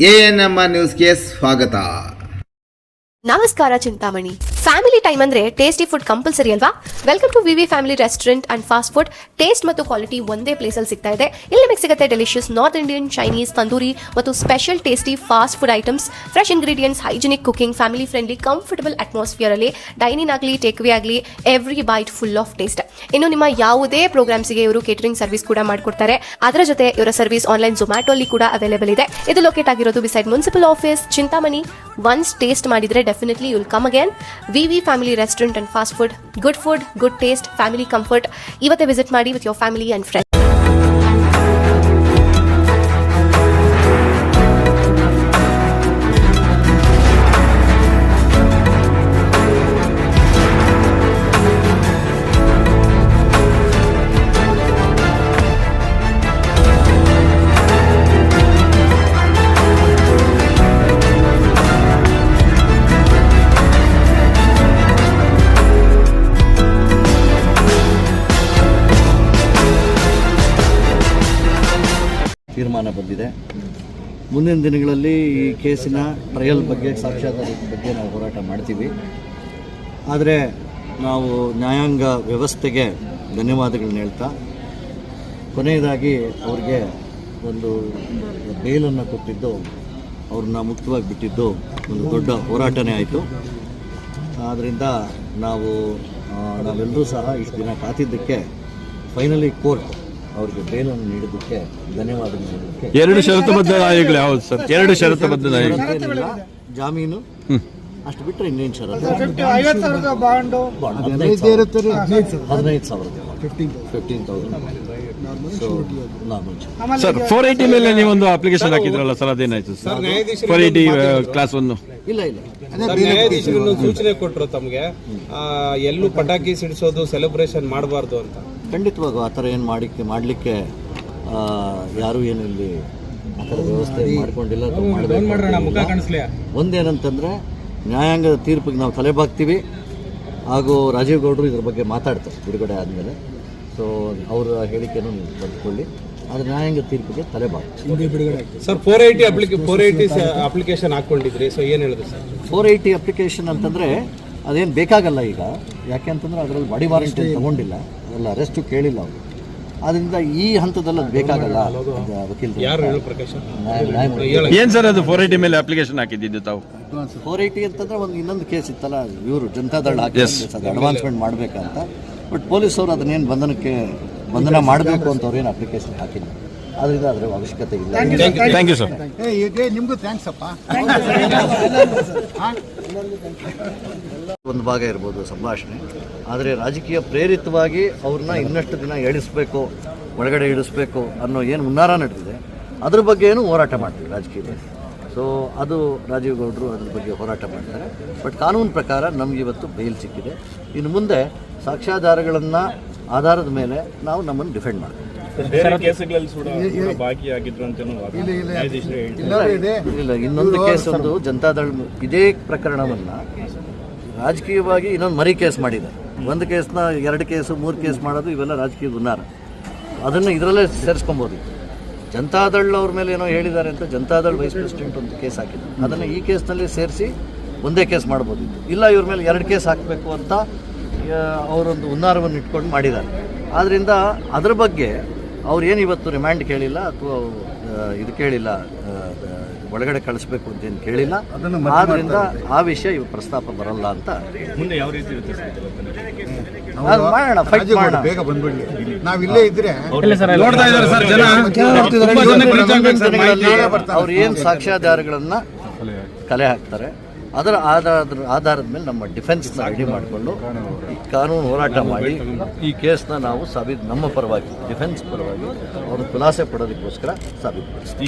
ANMR ನ್ಯೂಸ್ಗೆ ಸ್ವಾಗತ. ನಮಸ್ಕಾರ ಚಿಂತಾಮಣಿ. ಫ್ಯಾಮಿಲಿ ಟೈಮ್ ಅಂದ್ರೆ ಟೇಸ್ಟಿ ಫುಡ್ ಕಂಪಲ್ಸರಿ ಅಲ್ವಾ? Welcome to VV family restaurant and fast food taste ಮತ್ತು ಕ್ವಾಲಿಟಿ ಒಂದೇ ಪ್ಲೇಸ್ ಅಲ್ಲಿ ಸಿಗ್ತಾ ಇದೆ. ಇಲ್ಲಿ ನಿಮಗೆ ಸಿಗುತ್ತೆ delicious North Indian Chinese tandoori ಮತ್ತು special tasty fast food items fresh ingredients hygienic cooking family friendly comfortable atmosphere ಅಲ್ಲಿ ಡೈನಿಂಗ್ ಆಗಲಿ ಟೇಕ್ವೇ ಆಗಲಿ every bite full of taste ಇನ್ನು ನಿಮ್ಮ ಯಾವುದೇ ಪ್ರೋಗ್ರಾಮ್ಸ್ಗೆ ಇವರು ಕೇಟರಿಂಗ್ ಸರ್ವಿಸ್ ಕೂಡ ಮಾಡಿಕೊಡ್ತಾರೆ. ಅದರ ಜೊತೆ ಇವರ ಸರ್ವಿಸ್ ಆನ್ಲೈನ್ ಜೊಮ್ಯಾಟೊ ಅಲ್ಲಿ ಕೂಡ ಅವೈಲೇಬಲ್ ಇದೆ. ಇದು ಲೊಕೇಟ್ ಆಗಿರೋದು beside municipal office Chintamani once taste ಮಾಡಿದ್ರೆ definitely you'll come again V V family restaurant and fast food good food good taste family comfort ಇವತ್ತೇ ವಿಸಿಟ್ ಮಾಡಿ with your family and friends ತೀರ್ಮಾನ ಬಂದಿದೆ. ಮುಂದಿನ ದಿನಗಳಲ್ಲಿ ಈ ಕೇಸಿನ ಟ್ರಯಲ್ ಬಗ್ಗೆ, ಸಾಕ್ಷ್ಯಾಧಾರದ ಬಗ್ಗೆ ನಾವು ಹೋರಾಟ ಮಾಡ್ತೀವಿ. ಆದರೆ ನಾವು ನ್ಯಾಯಾಂಗ ವ್ಯವಸ್ಥೆಗೆ ಧನ್ಯವಾದಗಳನ್ನ ಹೇಳ್ತಾ, ಕೊನೆಯದಾಗಿ ಅವ್ರಿಗೆ ಒಂದು ಬೇಲನ್ನು ಕೊಟ್ಟಿದ್ದು, ಅವ್ರನ್ನ ಮುಕ್ತವಾಗಿ ಬಿಟ್ಟಿದ್ದು ಒಂದು ದೊಡ್ಡ ಹೋರಾಟನೇ ಆಯಿತು. ಆದ್ದರಿಂದ ನಾವು ನಾವೆಲ್ಲರೂ ಸಹ ಇಷ್ಟು ದಿನ ಕಾತಿದ್ದಕ್ಕೆ ಫೈನಲಿ ಕೋರ್ಟ್ ಅವ್ರಿಗೆ ಬೇಲನ್ನು ನೀಡೋದಕ್ಕೆ ಧನ್ಯವಾದಗಳು ಹೇಳೋದಕ್ಕೆ ಎರಡು ಷರತ್ತುಬದ್ಧ ನಾಯಿಗಳು ಯಾವ್ದು ಸರ್. ಎರಡು ಷರತ್ತುಬದ್ಧ ಏನಿಲ್ಲ, ಜಾಮೀನು? ಅಷ್ಟು ಬಿಟ್ಟರೆ ಇನ್ನೇನು ಷರತ್ತು ಐವತ್ತು ಸಾವಿರದ ಬಾಂಡು. ಬಾಂಡ್. ಹದಿನೈದು ಸಾವಿರ. ಹದಿನೈದು ಸಾವಿರ. Fifteen fifteen thousand so normal sir four eighty ಮೇಲೆ ಒಂದು ಅಪ್ಲಿಕೇಶನ್ ಹಾಕಿದ್ರಲ್ಲ ಸರ್ ಅದೇನಾಯ್ತು ಸರ್? ಫೋರ್ ಏಯ್ಟಿ ಕ್ಲಾಸ್ ಒಂದು ಇಲ್ಲ ಇಲ್ಲ. ಸರ್, ನ್ಯಾಯಾಧೀಶರು ಇನ್ನೊಂದು ಸೂಚನೆ ಕೊಟ್ಟರು ತಮಗೆ. ಎಲ್ಲೂ ಪಟಾಕಿ ಸಿಡಿಸೋದು ಸೆಲೆಬ್ರೇಷನ್ ಮಾಡಬಾರ್ದು ಅಂತ. ಖಂಡಿತವಾಗೂ ಆ ಥರ ಏನು ಮಾಡಿಕ್ಕೆ ಮಾಡಲಿಕ್ಕೆ ಯಾರೂ ಏನು ಇಲ್ಲಿ ಆ ಥರ ವ್ಯವಸ್ಥೆ ಮಾಡ್ಕೊಂಡಿಲ್ಲ ಮಾಡಬೇಕು ಒಂದೇನಂತಂದರೆ ನ್ಯಾಯಾಂಗದ ತೀರ್ಪಿಗೆ ನಾವು ತಲೆಬಾಗ್ತೀವಿ ಹಾಗೂ ರಾಜೀವ್ ಗೌಡರು ಇದ್ರ ಬಗ್ಗೆ ಮಾತಾಡ್ತಾರೆ ಬಿಡುಗಡೆ ಆದಮೇಲೆ. ಸೊ ಅವರ ಹೇಳಿಕೆಯನ್ನು ನೀವು ಪಡೆದುಕೊಳ್ಳಿ. ಆದರೆ ನ್ಯಾಯಾಂಗ ತೀರ್ಪಿಗೆ ತಲೆಬಾಗ್ತೀವಿ sir four eighty application four eighty application ಹಾಕೊಂಡಿದ್ರಿ so ಏನು ಹೇಳಿದ್ರು ಸರ್ ಫೋರ್ ಏಯ್ಟಿ ಅಪ್ಲಿಕೇಶನ್ ಅಂತಂದರೆ ಅದೇನು ಬೇಕಾಗಲ್ಲ ಈಗ. ಯಾಕೆ ಅಂತಂದರೆ ಅದರಲ್ಲಿ ಬಾಡಿ ವಾರಂಟಿ ತಗೊಂಡಿಲ್ಲ. ಅದೆಲ್ಲ ಅರೆಸ್ಟು ಕೇಳಿಲ್ಲ ಅವರು. ಆದ್ದರಿಂದ ಈ ಹಂತದಲ್ಲಿ ಅದು ಬೇಕಾಗಲ್ಲ ವಕೀಲರು ಯಾರು ಹೇಳು ಪ್ರಕಾಶ್? ನ್ಯಾಯ- ಏನ್ ಸರ್ ಅದು ಫೋರ್ ಏಯ್ಟಿ ಮೇಲೆ ಅಪ್ಲಿಕೇಶನ್ ಹಾಕಿದ್ದು ತಾವು? ಫೋರ್ ಏಯ್ಟಿ ಅಂತಂದ್ರೆ ಒಂದು ಇನ್ನೊಂದು ಕೇಸ್ ಇತ್ತಲ್ಲ ಇವರು ಜನತಾದಳ ಅಡ್ವಾನ್ಸ್ಮೆಂಟ್ ಮಾಡಬೇಕಂತ. ಬಟ್ ಪೊಲೀಸ್ ಅವರು ಅದನ್ನೇನು ಬಂಧನಕ್ಕೆ ಬಂಧನ ಮಾಡಬೇಕು ಅಂತ ಏನು ಅಪ್ಲಿಕೇಶನ್ ಹಾಕಿಲ್ಲ. ಅದರಿಂದ ಅದರ ಅವಶ್ಯಕತೆ ಇಲ್ಲ. ಥ್ಯಾಂಕ್ ಯು ಸರ್ ನಿಮಗೂ ಥ್ಯಾಂಕ್ಸ್ ಅಪ್ಪ. ಒಂದು ಭಾಗ ಇರ್ಬೋದು ಸಂಭಾಷಣೆ. ಆದರೆ ರಾಜಕೀಯ ಪ್ರೇರಿತವಾಗಿ ಅವ್ರನ್ನ ಇನ್ನಷ್ಟು ದಿನ ಎಳಿಸ್ಬೇಕು ಒಳಗಡೆ ಇಳಿಸ್ಬೇಕು ಅನ್ನೋ ಏನು ಹುನ್ನಾರ ನಡೆದಿದೆ ಅದ್ರ ಬಗ್ಗೆ ಏನು ಹೋರಾಟ ಮಾಡ್ತೀವಿ ರಾಜಕೀಯದಲ್ಲಿ. ಸೊ ಅದು ರಾಜೀವ್ ಗೌಡರು ಅದ್ರ ಬಗ್ಗೆ ಹೋರಾಟ ಮಾಡ್ತಾರೆ. ಬಟ್ ಕಾನೂನು ಪ್ರಕಾರ ನಮ್ಗೆ ಇವತ್ತು ಬೇಲ್ ಸಿಕ್ಕಿದೆ. ಇನ್ನು ಮುಂದೆ ಸಾಕ್ಷ್ಯಾಧಾರಗಳನ್ನು ಆಧಾರದ ಮೇಲೆ ನಾವು ನಮ್ಮನ್ನು ಡಿಫೆಂಡ್ ಮಾಡ್ತೀವಿ. ಇಲ್ಲ ಇಲ್ಲ ಇನ್ನೊಂದು ಕೇಸ್ ಒಂದು ಜನತಾದಳ ಇದೇ ಪ್ರಕರಣವನ್ನ ರಾಜಕೀಯವಾಗಿ ಇನ್ನೊಂದು ಮರಿ ಕೇಸ್ ಮಾಡಿದೆ. ಒಂದು ಕೇಸ್ನ ಎರಡು ಕೇಸು ಮೂರು ಕೇಸ್ ಮಾಡೋದು ಇವೆಲ್ಲ ರಾಜಕೀಯ ಗುನ್ನಾರ ಅದನ್ನು ಇದರಲ್ಲೇ ಸೇರಿಸ್ಕೊಬೋದು. ಜನತಾದಳ್ ಅವ್ರ ಮೇಲೆ ಏನೋ ಹೇಳಿದ್ದಾರೆ ಅಂತ ಜನತಾದಳ್ ವೈಸ್ ಪ್ರೆಸಿಡೆಂಟ್ ಒಂದು ಕೇಸ್ ಹಾಕಿದ್ರು. ಅದನ್ನು ಈ ಕೇಸ್ನಲ್ಲಿ ಸೇರಿಸಿ ಒಂದೇ ಕೇಸ್ ಮಾಡ್ಬೋದಿತ್ತು ಇಲ್ಲ ಇವ್ರ ಮೇಲೆ ಎರಡು ಕೇಸ್ ಹಾಕಬೇಕು ಅಂತ ಅವರೊಂದು ಹುನ್ನಾರವನ್ನು ಇಟ್ಕೊಂಡು ಮಾಡಿದ್ದಾರೆ. ಆದ್ದರಿಂದ ಅದ್ರ ಬಗ್ಗೆ ಅವ್ರು ಏನು ಇವತ್ತು ರಿಮ್ಯಾಂಡ್ ಕೇಳಿಲ್ಲ ಅಥವಾ ಇದು ಕೇಳಿಲ್ಲ ಒಳಗಡೆ ಕಳಿಸ್ಬೇಕು ಅಂತ ಏನು ಕೇಳಿಲ್ಲ. ಆದ್ದರಿಂದ ಆ ವಿಷಯ ಇವ ಪ್ರಸ್ತಾಪ ಬರಲ್ಲ ಅಂತ ಮುಂದೆ ಯಾವ ರೀತಿ ಮಾಡೋಣ ಫೈಟ್ ಮಾಡೋಣ. ಬೇಗ ಬಂದ್ಬಿಡ್ಲಿ. ನಾವ್ ಇಲ್ಲೇ ಇದ್ರೆ ಅವ್ರು ಏನು ಸಾಕ್ಷ್ಯಾಧಾರಗಳನ್ನ ಕಲೆ ಹಾಕ್ತಾರೆ. ಅದರ ಆಧಾರದ ಆಧಾರದ ಮೇಲೆ ನಮ್ಮ ಡಿಫೆನ್ಸ್ನ ರೆಡಿ ಮಾಡಿಕೊಂಡು ಈ ಕಾನೂನು ಹೋರಾಟ ಮಾಡಿ ಈ ಕೇಸ್ನ ನಾವು ಸಾಬೀತು ನಮ್ಮ ಪರವಾಗಿ ಡಿಫೆನ್ಸ್ ಪರವಾಗಿ ಅವರು ಖುಲಾಸೆ ಪಡೋದಕ್ಕೋಸ್ಕರ ಸಾಬೀತು